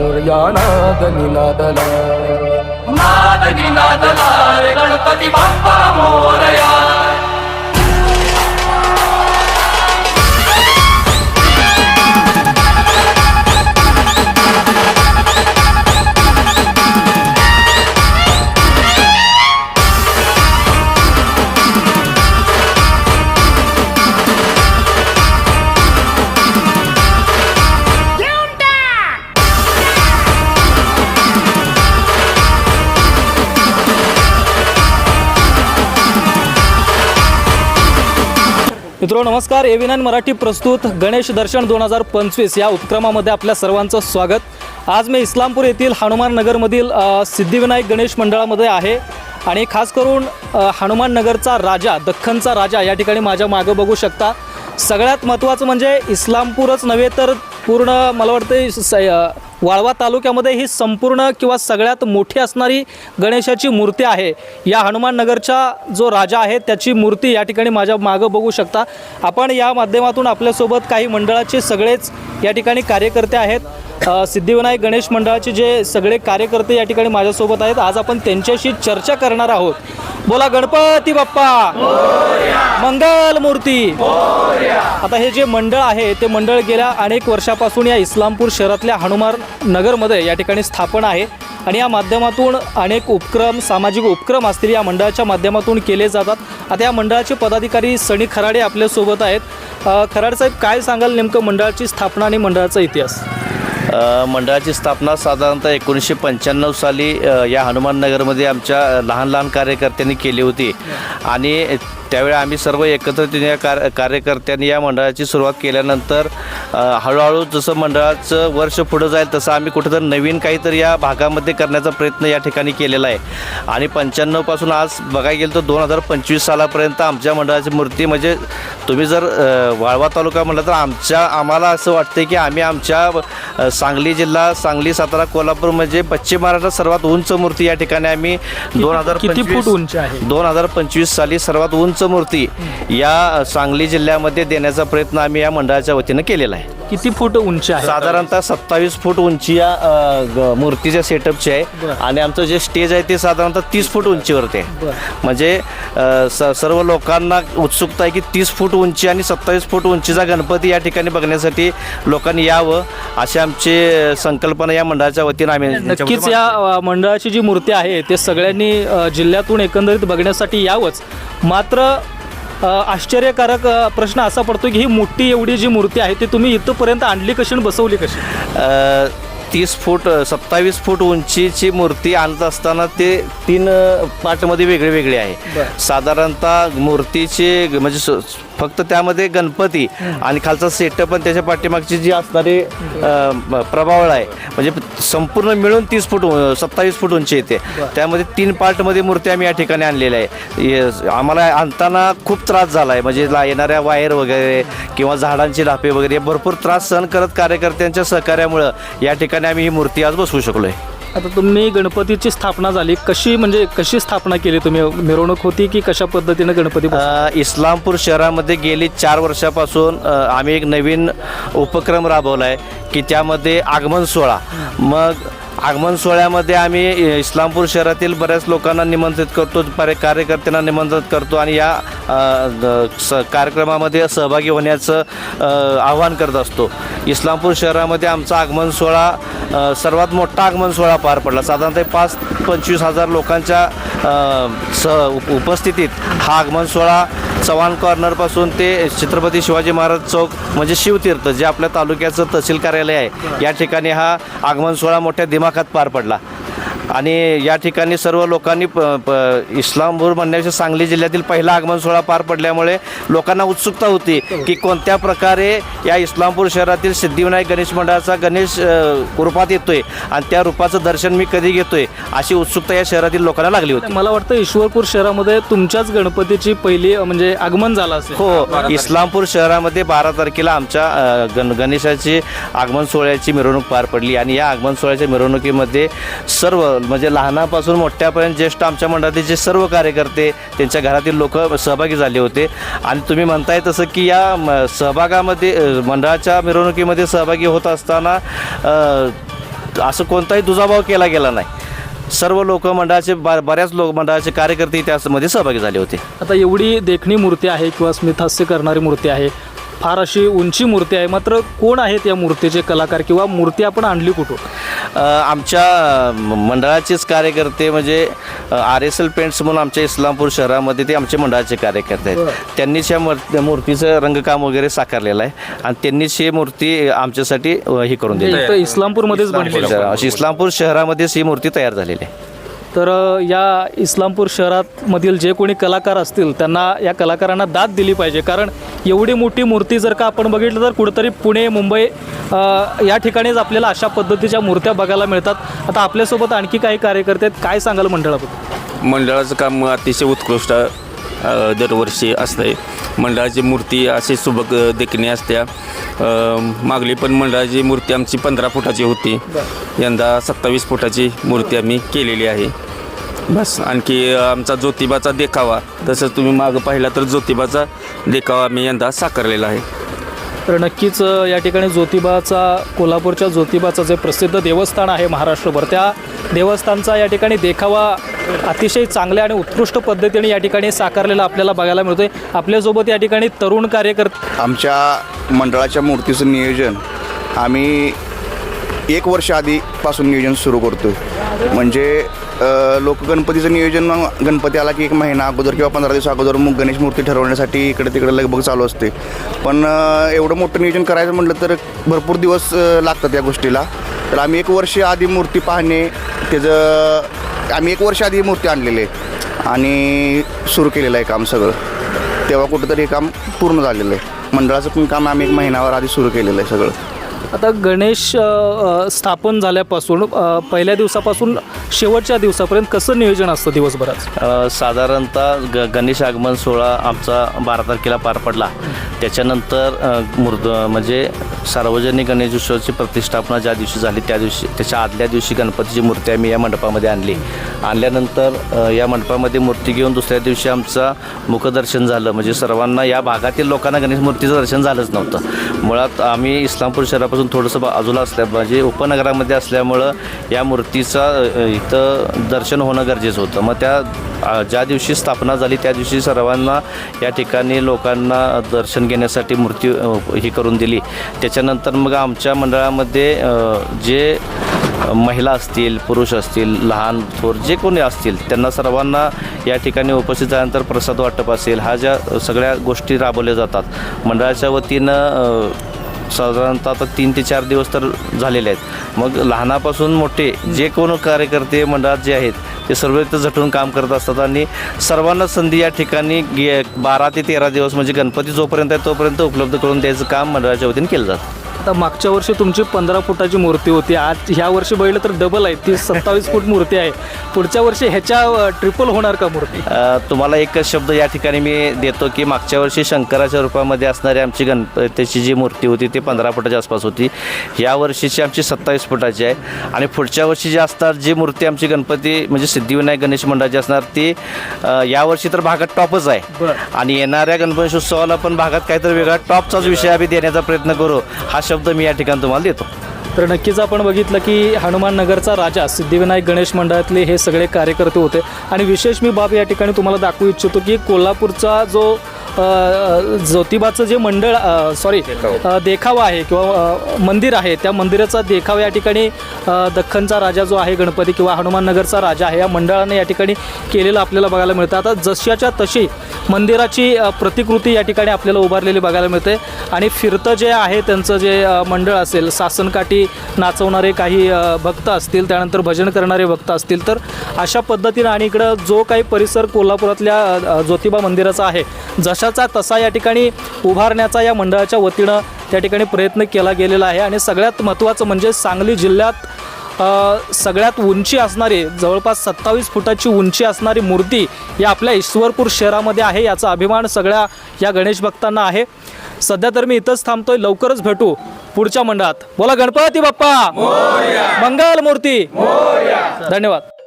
ಯಾನಾದ ನಿನಾದಲ. ಗಣಪತಿ ಬಾಪ್ಪ ಮೋರಯ. मित्रो नमस्कार. ए मराठी प्रस्तुत गणेश दर्शन दोन हजार पंचवीस या उपक्रमामध्ये आपल्या सर्वांचं स्वागत. आज मी इस्लामपूर येथील हनुमान नगरमधील सिद्धिविनायक गणेश मंडळामध्ये आहे आणि खास करून हनुमान नगरचा राजा दख्खनचा राजा या ठिकाणी माझ्या मागं बघू शकता. सगळ्यात महत्त्वाचं म्हणजे इस्लामपूरच नव्हे तर पूर्ण मला वाटतं स- वाळवा तालुक्यामध्ये ही संपूर्ण किंवा सगळ्यात मोठी असणारी गणेशाची मूर्ती आहे. या हनुमान नगरचा जो राजा आहे त्याची मूर्ती या ठिकाणी माझ्या मागं बघू शकता. आपण या माध्यमातून आपल्यासोबत काही मंडळाचे सगळेच या ठिकाणी कार्यकर्ते आहेत. सिद्धिविनायक गणेश मंडळाचे जे सगळे कार्यकर्ते या ठिकाणी माझ्यासोबत आहेत. आज आपण त्यांच्याशी चर्चा करणार आहोत. बोला गणपती बाप्पा. मंगल मूर्ती. आता हे जे मंडळ आहे ते मंडळ गेल्या अनेक वर्षापासून या इस्लामपूर शहरातल्या हनुमान नगरमध्ये या ठिकाणी स्थापन आहे. आणि या माध्यमातून अनेक उपक्रम सामाजिक उपक्रम असतील या मंडळाच्या माध्यमातून केले जातात. आता या मंडळाचे पदाधिकारी सनी खराडे आपल्यासोबत आहेत. खराडे साहेब काय सांगाल नेमकं मंडळाची स्थापना आणि मंडळाचा इतिहास? मंडळाची स्थापना साधारणतः एकोणीसशे पंच्याण्णव साली या हनुमाननगरमध्ये आमच्या लहान लहान कार्यकर्त्यांनी केली होती. आणि त्यावेळी आम्ही सर्व एकत्रित या कार कार्यकर्त्यांनी या मंडळाची सुरुवात केल्यानंतर हळूहळू जसं मंडळाचं वर्ष पुढं जाईल तसं आम्ही कुठेतरी नवीन काहीतरी या भागामध्ये करण्याचा प्रयत्न या ठिकाणी केलेला आहे. आणि पंच्याण्णवपासून आज बघायला गेलं तर दोन हजार पंचवीस सालापर्यंत आमच्या मंडळाची मूर्ती म्हणजे तुम्ही जर वाळवा तालुका म्हटलं तर आमच्या आम्हाला असं वाटतं की आम्ही आमच्या सांगली जिल्हा सांगली सातारा कोल्हापूर म्हणजे पश्चिम महाराष्ट्रात सर्वात उंच मूर्ती या ठिकाणी आम्ही दोन हजार किती फूट उंच आहे? दोन हजार पंचवीस साली सर्वात उंच मूर्ती या सांगली जिल्ह्यामध्ये देण्याचा प्रयत्न आम्ही या मंडळाच्या वतीनं केलेला आहे. किती फूट उंच आहे? साधारणतः सत्तावीस फूट उंची या अ, ग- मूर्तीच्या सेटअपची आहे. बरं. आणि आमचं जे स्टेज आहे ते साधारणतः तीस फूट उंचीवरती आहे. बरं. म्हणजे अ, स सर्व लोकांना उत्सुकता आहे की तीस फूट उंची आणि सत्तावीस फूट उंचीचा गणपती या ठिकाणी बघण्यासाठी लोकांनी यावं अशी आमची संकल्पना या मंडळाच्या वतीनं आम्ही नक्कीच या अ, मंडळाची जी मूर्ती आहे ते सगळ्यांनी अ, जिल्ह्यातून एकंदरीत बघण्यासाठी यावंच. मात्र आश्चर्यकारक प्रश्न असा पडतो की ही मोठी एवढी जी मूर्ती आहे ती तुम्ही इथंपर्यंत आणली कशी आणि बसवली कशी तीस फूट सत्तावीस फूट उंचीची मूर्ती आणत असताना ते तीन पार्टमध्ये वेगळे वेगळे आहे. साधारणतः मूर्तीचे म्हणजे फक्त त्यामध्ये गणपती आणि खालचा सेटअप आणि त्याच्या पाठीमागची जी असणारी प्रभावळ आहे. म्हणजे संपूर्ण मिळून तीस फूट सत्तावीस फूट उंची येते त्यामध्ये तीन पार्टमध्ये मूर्ती आम्ही या ठिकाणी आणलेल्या आहे. आम्हाला आणताना खूप त्रास झाला आहे म्हणजे ला- येणाऱ्या वायर वगैरे किंवा झाडांची लापे वगैरे भरपूर त्रास सहन करत कार्यकर्त्यांच्या सहकार्यामुळं या ठिकाणी आम्ही ही मूर्ती आज बसवू शकलो आहे आता तुम्ही गणपतीची स्थापना झाली. कशी म्हणजे कशी स्थापना केली तुम्ही? मिरवणूक होती की कशा पद्धतीनं गणपती अ, इस्लामपूर शहरामध्ये गेली चार वर्षापासून अ, आम्ही एक नवीन उपक्रम राबवला आहे की त्यामध्ये आगमन सोहळा. मग आगमन सोहळ्यामध्ये आम्ही इस्लामपूर शहरातील बऱ्याच लोकांना निमंत्रित करतो बरे कार्यकर्त्यांना निमंत्रित करतो आणि या द- स कार्यक्रमामध्ये सहभागी होण्याचं आवाहन करत असतो. इस्लामपूर शहरामध्ये आमचा आगमन सोहळा सर्वात मोठा आगमन सोहळा पार पडला. साधारणतः पाच पंचवीस हजार लोकांच्या स उपस्थितीत हा आगमन सोहळा चव्हाण कॉर्नरपासून ते छत्रपती शिवाजी महाराज चौक म्हणजे शिवतीर्थ जे आपल्या तालुक्याचं तहसील कार्यालय आहे. या ठिकाणी हा आगमन सोहळा मोठ्या दिमाखात पार पडला. आणि या ठिकाणी सर्व लोकांनी प प इस्लामपूर म्हणण्यापेक्षा सांगली जिल्ह्यातील पहिला आगमन सोहळा पार पडल्यामुळे लोकांना उत्सुकता होती की कोणत्या प्रकारे या इस्लामपूर शहरातील सिद्धिविनायक गणेश मंडळाचा गणेश रूपात येतोय आणि त्या रूपाचं दर्शन मी कधी घेतोय अशी उत्सुकता या शहरातील लोकांना लागली होती. मला वाटतं ईश्वरपूर शहरामध्ये तुमच्याच गणपतीची पहिली म्हणजे आगमन झालं असेल. हो इस्लामपूर शहरामध्ये बारा तारखेला आमच्या गण गणेशाची आगमन सोहळ्याची मिरवणूक पार पडली आणि या आगमन सोहळ्याच्या मिरवणुकीमध्ये सर्व म्हणजे लहानापासून मोठ्यापर्यंत ज्येष्ठ आमच्या मंडळातील जे सर्व कार्यकर्ते त्यांच्या घरातील लोक सहभागी झाले होते. आणि तुम्ही म्हणताय तसं की या म- सहभागामध्ये मंडळाच्या मिरवणुकीमध्ये सहभागी होत असताना असं कोणताही दुजाभाव केला गेला नाही. सर्व लोक मंडळाचे ब बऱ्याच लोक मंडळाचे कार्यकर्ते त्यामध्ये सहभागी झाले होते. आता एवढी देखणी मूर्ती आहे किंवा स्मितहास्य करणारी मूर्ती आहे. फार अशी उंची मूर्ती आहे. मात्र कोण आहेत या मूर्तीचे कलाकार किंवा मूर्ती आपण आणली कुठून? अ, आमच्या मंडळाचेच कार्यकर्ते म्हणजे आर एस एल पेंट्स म्हणून आमच्या इस्लामपूर शहरामध्ये ते आमचे मंडळाचे कार्यकर्ते आहेत. त्यांनीच या मूर्- मूर्तीचं रंगकाम वगैरे साकारलेलं आहे आणि त्यांनीच ही मूर्ती आमच्यासाठी हे करून दिली. इथं इस्लामपूरमध्येच बनलेली आहे. शहरा- अशी इस्लामपूर शहरामध्येच ही मूर्ती तयार झालेली आहे. तर या इस्लामपूर शहरात मधील जे कोणी कलाकार असतील त्यांना या कलाकारांना दाद दिली पाहिजे. कारण एवढी मोठी मूर्ती जर का आपण बघितलं तर कुठेतरी पुणे मुंबई या ठिकाणीच आपल्याला अशा पद्धतीच्या मूर्त्या बघायला मिळतात. आता आपल्यासोबत आणखी काही कार्यकर्ते आहेत. काय सांगाल मंडळाबद्दल? मंडळाचं काम अतिशय उत्कृष्ट दरवर्षी असते मंडळाची मूर्ती अशी सुबक देखणी असत्या. मागली पण मंडळाची मूर्ती आमची पंधरा फुटाची होती. यंदा सत्तावीस फुटाची मूर्ती आम्ही केलेली आहे. बस. आणखी आमचा ज्योतिबाचा देखावा. तसंच तुम्ही मागं पाहिला तर ज्योतिबाचा देखावा आम्ही यंदा साकारलेला आहे. तर नक्कीच या ठिकाणी ज्योतिबाचा कोल्हापूरच्या ज्योतिबाचं जे प्रसिद्ध देवस्थान आहे महाराष्ट्रभर त्या देवस्थानचा या ठिकाणी देखावा अतिशय चांगल्या आणि उत्कृष्ट पद्धतीने या ठिकाणी साकारलेला आपल्याला बघायला मिळतोय. आपल्यासोबत या ठिकाणी तरुण कार्यकर्ते आमच्या मंडळाच्या मूर्तीचं नियोजन आम्ही एक वर्ष आधीपासून नियोजन सुरू करतो म्हणजे लोक गणपतीचं नियोजन गणपती आला की एक महिना अगोदर किंवा पंधरा दिवस अगोदर मग गणेश मूर्ती ठरवण्यासाठी इकडे तिकडे लगबग चालू असते. पण एवढं मोठं नियोजन करायचं म्हटलं तर भरपूर दिवस लागतात या गोष्टीला. तर आम्ही एक वर्ष आधी मूर्ती पाहणे त्याचं आम्ही एक वर्ष आधी मूर्ती आणलेली आहे. आणि सुरू केलेलं आहे काम सगळं. तेव्हा कुठंतरी हे काम पूर्ण झालेलं आहे. मंडळाचं पण काम आम्ही एक महिनाभर आधी सुरू केलेलं आहे सगळं. आता गणेश स्थापन झाल्यापासून पहिल्या दिवसापासून शेवटच्या दिवसापर्यंत कसं नियोजन असतं दिवसभरात अ, साधारणतः ग गणेश आगमन सोहळा आमचा बारा तारखेला पार पडला. त्याच्यानंतर अ, मूर्त म्हणजे सार्वजनिक गणेशोत्सवाची प्रतिष्ठापना ज्या दिवशी झाली त्या दिवशी त्याच्या आदल्या दिवशी गणपतीची मूर्ती आम्ही या मंडपामध्ये आणली. आणल्यानंतर अ, या मंडपामध्ये मूर्ती घेऊन दुसऱ्या दिवशी आमचा मुखदर्शन झालं. म्हणजे सर्वांना या भागातील लोकांना गणेश मूर्तीचं दर्शन झालंच नव्हतं. मुळात आम्ही इस्लामपूर शहरापासून थोडंसं बाजूला असल्या म्हणजे उपनगरामध्ये असल्यामुळं या मूर्तीचा अ, इथं दर्शन होणं गरजेचं होतं. मग त्या ज्या दिवशी स्थापना झाली त्या दिवशी सर्वांना या ठिकाणी लोकांना दर्शन घेण्यासाठी मूर्ती ही करून दिली. त्याच्यानंतर मग आमच्या मंडळामध्ये जे महिला असतील पुरुष असतील लहान थोर जे कोणी असतील त्यांना सर्वांना या ठिकाणी उपस्थित झाल्यानंतर प्रसाद वाटप असेल. ह्या ज्या सगळ्या गोष्टी राबवल्या जातात. मंडळाच्या वतीनं साधारणतः आता तीन ते चार दिवस तर झालेले आहेत. मग लहानापासून मोठे जे कोण कार्यकर्ते मंडळात जे आहेत ते सर्व इथं झटून काम करत असतात आणि सर्वांना संधी या ठिकाणी गे बारा ते तेरा दिवस म्हणजे गणपती जोपर्यंत आहे तोपर्यंत उपलब्ध करून द्यायचं काम मंडळाच्या वतीने केलं जातं. आता मागच्या वर्षी तुमची पंधरा फुटाची मूर्ती होती. आज ह्या वर्षी बघितलं तर डबल आहे. ती सत्तावीस फूट मूर्ती आहे. पुढच्या वर्षी ह्याच्या ट्रिपल होणार का मूर्ती? तुम्हाला एकच शब्द या ठिकाणी मी देतो की मागच्या वर्षी शंकराच्या रूपामध्ये असणारी आमची गणपतीची जी मूर्ती होती ती पंधरा फुटाच्या आसपास होती. या वर्षीची आमची सत्तावीस फुटाची आहे. आणि पुढच्या वर्षी जी असणार जी मूर्ती आमची गणपती म्हणजे सिद्धिविनायक गणेश मंडळाची असणार ती यावर्षी तर भागात टॉपच आहे. आणि येणाऱ्या गणपतीोत्सवाला पण भागात काहीतरी वेगळा टॉपचाच विषय आम्ही देण्याचा प्रयत्न करू. हा शब्द मी या ठिकाणी तुम्हाला देतो. तर नक्कीच आपण बघितलं की हनुमान नगरचा राजा सिद्धिविनायक गणेश मंडळातले हे सगळे कार्यकर्ते होते. आणि विशेष मी बाब या ठिकाणी तुम्हाला दाखवू इच्छितो की कोल्हापूरचा जो ज्योतिबाचं जे मंडळ सॉरी देखावा. आहे किंवा मंदिर आहे त्या मंदिराचा देखावा या ठिकाणी दख्खनचा राजा जो आहे गणपती किंवा हनुमान नगरचा राजा आहे या मंडळाने या ठिकाणी केलेलं आपल्याला बघायला मिळतं. आता जशाच्या तशी मंदिराची प्रतिकृती या ठिकाणी आपल्याला उभारलेली बघायला मिळते. आणि फिरतं जे आहे त्यांचं जे मंडळ असेल सासनकाठी नाचवणारे काही भक्त असतील त्यानंतर भजन करणारे भक्त असतील तर अशा पद्धतीनं आणि इकडं जो काही परिसर कोल्हापुरातल्या ज्योतिबा मंदिराचा आहे जशाचा तसा या ठिकाणी उभारण्याचा या मंडळाच्या वतीनं त्या ठिकाणी प्रयत्न केला गेलेला आहे. आणि सगळ्यात महत्त्वाचं म्हणजे सांगली जिल्ह्यात सगळ्यात उंची असणारी जवळपास सत्तावीस फुटाची उंची असणारी मूर्ती या आपल्या ईश्वरपूर शहरामध्ये आहे याचा अभिमान सगळ्या या गणेश भक्तांना आहे. सध्या तर मी इथंच थांबतोय. लवकरच भेटू पुढच्या मंडळात. बोला गणपती बाप्पा! मंगल मूर्ती! धन्यवाद.